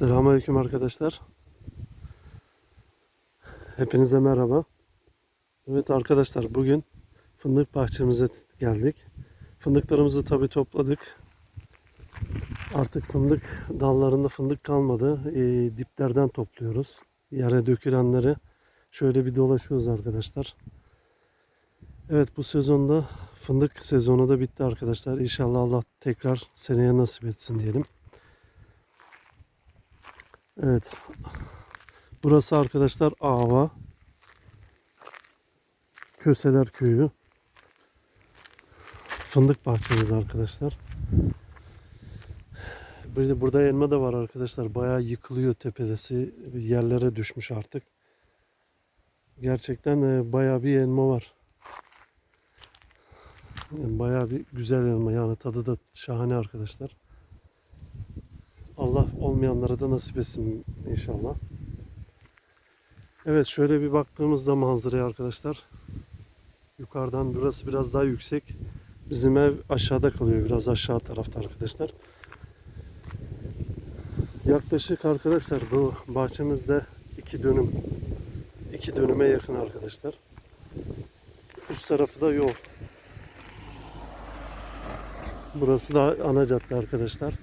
Selamünaleyküm arkadaşlar. Hepinize merhaba. Evet arkadaşlar bugün fındık bahçemize geldik. Fındıklarımızı tabi topladık. Artık fındık dallarında fındık kalmadı. Ee, diplerden topluyoruz. Yere dökülenleri şöyle bir dolaşıyoruz arkadaşlar. Evet bu sezonda fındık sezonu da bitti arkadaşlar. İnşallah Allah tekrar seneye nasip etsin diyelim. Evet. Burası arkadaşlar Ava. Köseler Köyü. Fındık bahçemiz arkadaşlar. Bir de burada elma da var arkadaşlar. Bayağı yıkılıyor tepedesi. Yerlere düşmüş artık. Gerçekten e, bayağı bir elma var. Bayağı bir güzel elma. Yani tadı da şahane arkadaşlar. Allah olmayanlara da nasip etsin inşallah. Evet şöyle bir baktığımızda manzaraya arkadaşlar. Yukarıdan burası biraz daha yüksek. Bizim ev aşağıda kalıyor. Biraz aşağı tarafta arkadaşlar. Yaklaşık arkadaşlar bu bahçemizde iki dönüm iki dönüme yakın arkadaşlar. Üst tarafı da yol. Burası da ana cadde arkadaşlar.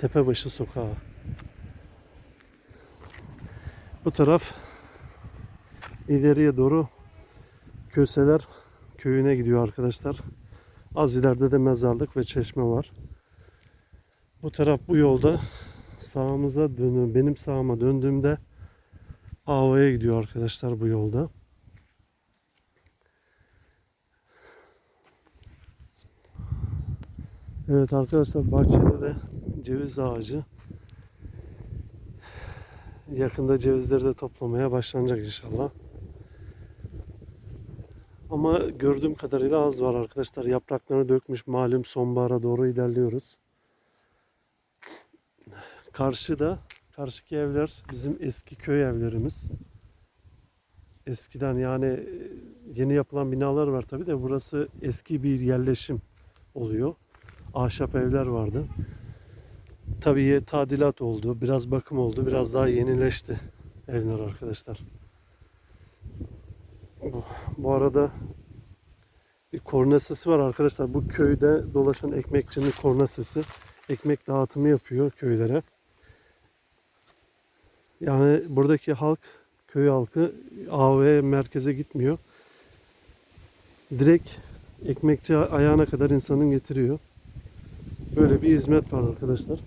Tepebaşı sokağı. Bu taraf ileriye doğru Köseler köyüne gidiyor arkadaşlar. Az ileride de mezarlık ve çeşme var. Bu taraf bu yolda sağımıza dönüyor. Benim sağıma döndüğümde Ava'ya gidiyor arkadaşlar bu yolda. Evet arkadaşlar bahçede de ceviz ağacı. Yakında cevizleri de toplamaya başlanacak inşallah. Ama gördüğüm kadarıyla az var arkadaşlar. Yapraklarını dökmüş malum sonbahara doğru ilerliyoruz. Karşıda, karşıki evler bizim eski köy evlerimiz. Eskiden yani yeni yapılan binalar var tabi de burası eski bir yerleşim oluyor. Ahşap evler vardı. Tabii tadilat oldu, biraz bakım oldu, biraz daha yenileşti evler arkadaşlar. Bu, bu arada bir korna sesi var arkadaşlar. Bu köyde dolaşan ekmekçinin korna sesi. Ekmek dağıtımı yapıyor köylere. Yani buradaki halk, köy halkı AV merkeze gitmiyor. Direkt ekmekçi ayağına kadar insanın getiriyor. Böyle bir hizmet var arkadaşlar.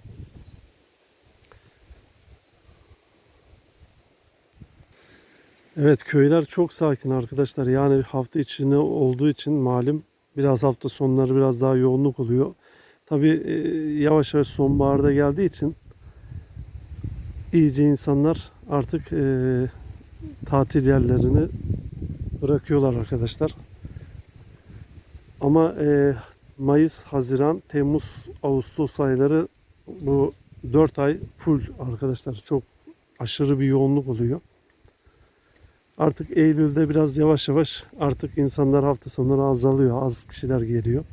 Evet köyler çok sakin arkadaşlar. Yani hafta içinde olduğu için malum biraz hafta sonları biraz daha yoğunluk oluyor. Tabi yavaş yavaş sonbaharda geldiği için iyice insanlar artık e, tatil yerlerini bırakıyorlar arkadaşlar. Ama e, Mayıs, Haziran, Temmuz, Ağustos ayları bu 4 ay full arkadaşlar. Çok aşırı bir yoğunluk oluyor. Artık Eylül'de biraz yavaş yavaş artık insanlar hafta sonları azalıyor. Az kişiler geliyor.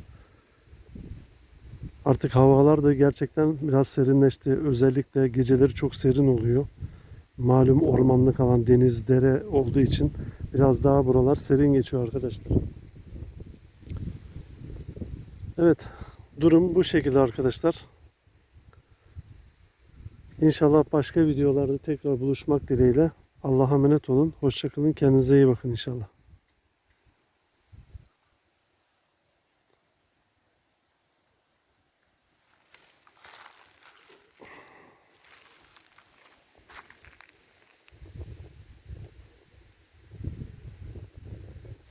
Artık havalar da gerçekten biraz serinleşti. Özellikle geceleri çok serin oluyor. Malum ormanlık alan deniz, dere olduğu için biraz daha buralar serin geçiyor arkadaşlar. Evet, durum bu şekilde arkadaşlar. İnşallah başka videolarda tekrar buluşmak dileğiyle. Allah'a emanet olun. Hoşçakalın. Kendinize iyi bakın inşallah.